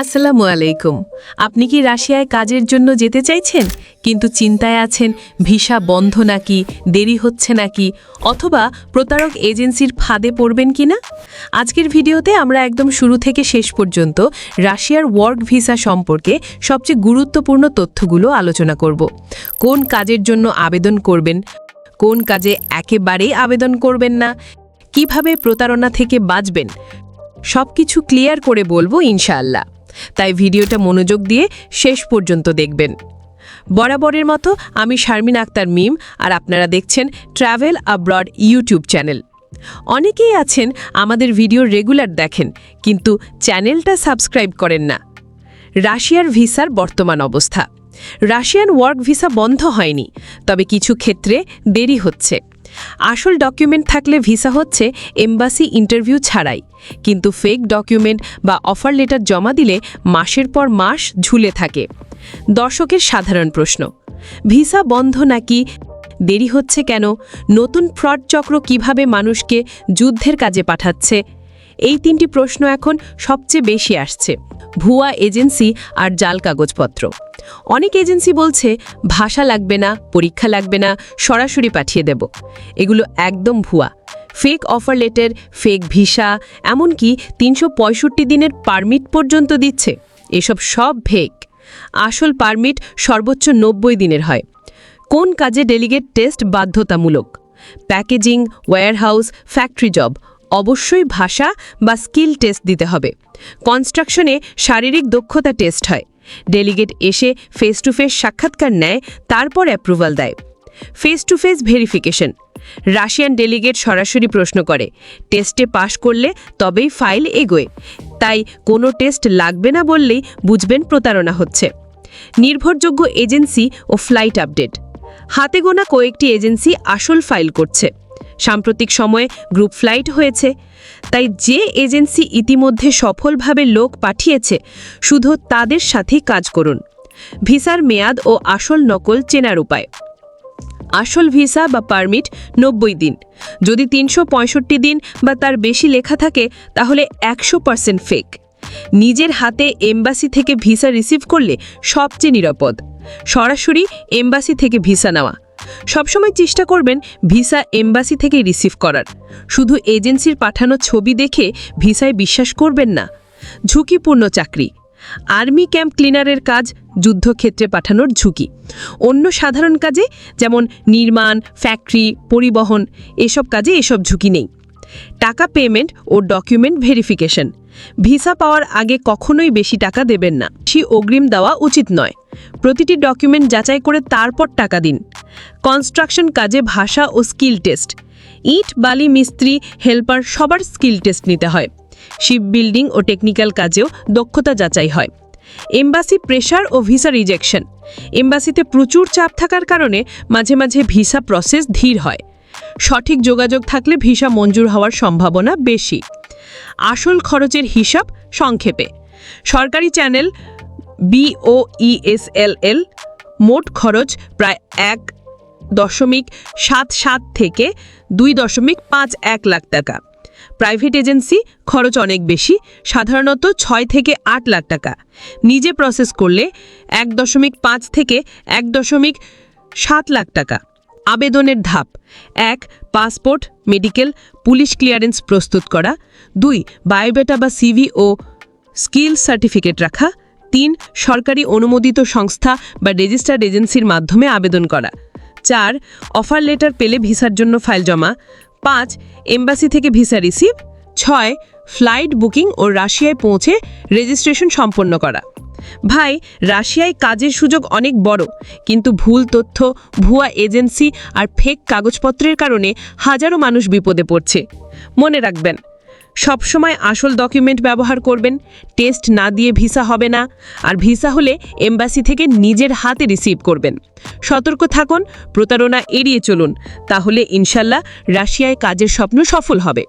আসসালামু আলাইকুম আপনি কি রাশিয়ায় কাজের জন্য যেতে চাইছেন? কিন্তু চিন্তায় আছেন, ভিসা বন্ধ নাকি, দেরি হচ্ছে নাকি, অথবা প্রতারক এজেন্সির ফাঁদে পড়বেন কি না আজকের ভিডিওতে আমরা একদম শুরু থেকে শেষ পর্যন্ত রাশিয়ার ওয়ার্ক ভিসা সম্পর্কে সবচেয়ে গুরুত্বপূর্ণ তথ্যগুলো আলোচনা করব। কোন কাজের জন্য আবেদন করবেন? কোন কাজে একেবারেই আবেদন করবেন না? কীভাবে প্রতারণা থেকে বাঁচবেন? সবকিছু ক্লিয়ার করে বলব ইনশাআল্লাহ। তাই ভিডিওটা মনোযোগ দিয়ে শেষ পর্যন্ত দেখবেন। বরাবরের মতো আমি শারমিন আক্তার মিম আর আপনারা দেখছেন ট্রাভেল আব্রড ইউটিউব চ্যানেল। অনেকেই আছেন আমাদের ভিডিও রেগুলার দেখেন, কিন্তু চ্যানেলটা সাবস্ক্রাইব করেন না। রাশিয়ার ভিসার বর্তমান অবস্থা। রাশিয়ান ওয়ার্ক ভিসা বন্ধ হয়নি, তবে কিছু ক্ষেত্রে দেরি হচ্ছে। আসল ডকুমেন্ট থাকলে ভিসা হচ্ছে এম্বাসি ইন্টারভিউ ছাড়াই, কিন্তু ফেক ডকুমেন্ট বা অফার লেটার জমা দিলে মাসের পর মাস ঝুলে থাকে। দর্শকের সাধারণ প্রশ্ন, ভিসা বন্ধ নাকি দেরি হচ্ছে কেন? নতুন ফ্রড চক্র কীভাবে মানুষকে যুদ্ধের কাজে পাঠাচ্ছে? এই তিনটি প্রশ্ন এখন সবচেয়ে বেশি আসছে। ভুয়া এজেন্সি আর জাল কাগজপত্র। অনেক এজেন্সি বলছে, ভাষা লাগবে না, পরীক্ষা লাগবে না, সরাসরি পাঠিয়ে দেব। এগুলো একদম ভুয়া। Fake offer letter, fake visa, এমনকি তিনশো পঁয়ষট্টি দিনের পারমিট পর্যন্ত দিচ্ছে। এসব সব ফেক। আসল পারমিট সর্বোচ্চ নব্বই দিনের হয়। কোন কাজে ডেলিগেট টেস্ট বাধ্যতামূলক? প্যাকেজিং, ওয়্যারহাউস, ফ্যাক্টরি জব অবশ্যই ভাষা বা স্কিল টেস্ট দিতে হবে। কনস্ট্রাকশনে শারীরিক দক্ষতা টেস্ট হয়। ডেলিগেট এসে ফেস টু ফেস সাক্ষাৎকার নেয়, তারপর অ্যাপ্রুভাল দেয়। Face to face verification. Russian delegate সরাসরি প্রশ্ন করে, টেস্টে পাশ করলে তবেই ফাইল এগোয়। তাই কোনো টেস্ট লাগবে না বললেই বুঝবেন প্রতারণা হচ্ছে। নির্ভরযোগ্য এজেন্সি ও ফ্লাইট আপডেট। হাতে গোনা কয়েকটি এজেন্সি আসল ফাইল করছে। সাম্প্রতিক সময়ে গ্রুপ ফ্লাইট হয়েছে। তাই যে এজেন্সি ইতিমধ্যে সফলভাবে লোক পাঠিয়েছে, শুধু তাদের সাথেই কাজ করুন। ভিসার মেয়াদ ও আসল নকল চেনার উপায়। আসল ভিসা বা পারমিট নব্বই দিন। যদি তিনশো পঁয়ষট্টি দিন বা তার বেশি লেখা থাকে, তাহলে একশো পার্সেন্ট ফেক। নিজের হাতে এমবাসি থেকে ভিসা রিসিভ করলে সবচেয়ে নিরাপদ। সরাসরি এমবাসি থেকে ভিসা নেওয়া। সবসময় চেষ্টা করবেন ভিসা এম্বাসি থেকে রিসিভ করার। শুধু এজেন্সির পাঠানো ছবি দেখে ভিসায় বিশ্বাস করবেন না। ঝুঁকিপূর্ণ চাকরি। আর্মি ক্যাম্প ক্লিনারের কাজ যুদ্ধক্ষেত্রে পাঠানোর ঝুঁকি। অন্য সাধারণ কাজে যেমন নির্মাণ, ফ্যাক্টরি, পরিবহন, এসব কাজে এসব ঝুঁকি নেই। টাকা পেমেন্ট ও ডকুমেন্ট ভেরিফিকেশন ভিসা পাওয়ার আগে কখনোই বেশি টাকা দেবেন না। সে অগ্রিম দেওয়া উচিত নয়। প্রতিটি ডকুমেন্ট যাচাই করে তারপর টাকা দিন। কনস্ট্রাকশন কাজে ভাষা ও স্কিল টেস্ট ইট, বালি, মিস্ত্রি হেল্পার সবার স্কিল টেস্ট নিতে হয়। শিপ বিল্ডিং ও টেকনিক্যাল কাজেও দক্ষতা যাচাই হয়। এমবাসি প্রেশার ও ভিসা রিজেকশন এমবাসিতে প্রচুর চাপ থাকার কারণে মাঝে মাঝে ভিসা প্রসেস ধীর হয়। সঠিক যোগাযোগ থাকলে ভিসা মঞ্জুর হওয়ার সম্ভাবনা বেশি। আসল খরচের হিসাব সংক্ষেপে। সরকারি চ্যানেল বিওইএসএলএল মোট খরচ প্রায় এক দশমিক সাত সাত থেকে দুই দশমিক পাঁচ এক লাখ টাকা। প্রাইভেট এজেন্সি খরচ অনেক বেশি, সাধারণত ছয় থেকে আট লাখ টাকা। নিজে প্রসেস করলে এক দশমিক পাঁচ থেকে এক দশমিক সাত লাখ টাকা। আবেদনের ধাপ। এক, পাসপোর্ট, মেডিকেল, পুলিশ ক্লিয়ারেন্স প্রস্তুত করা। দুই, বায়োডাটা বা সিভি ও স্কিল সার্টিফিকেট রাখা। তিন, সরকারি অনুমোদিত সংস্থা বা রেজিস্টার্ড এজেন্সির মাধ্যমে আবেদন করা। চার, অফার লেটার পেলে ভিসার জন্য ফাইল জমা। পাঁচ, এমবাসি থেকে ভিসা রিসিভ। ছয়, ফ্লাইট বুকিং ও রাশিয়ায় পৌঁছে রেজিস্ট্রেশন সম্পন্ন করা। ভাই, রাশিয়ায় কাজের সুযোগ অনেক বড়, কিন্তু ভুল তথ্য, ভুয়া এজেন্সি আর ফেক কাগজপত্রের কারণে হাজারো মানুষ বিপদে পড়ছে। মনে রাখবেন, সবসময় আসল ডকুমেন্ট ব্যবহার করবেন, টেস্ট না দিয়ে ভিসা হবে না, আর ভিসা হলে এম্বাসি থেকে নিজের হাতে রিসিভ করবেন। সতর্ক থাকুন, প্রতারণা এড়িয়ে চলুন, তাহলে ইনশাল্লাহ রাশিয়ায় কাজের স্বপ্ন সফল হবে।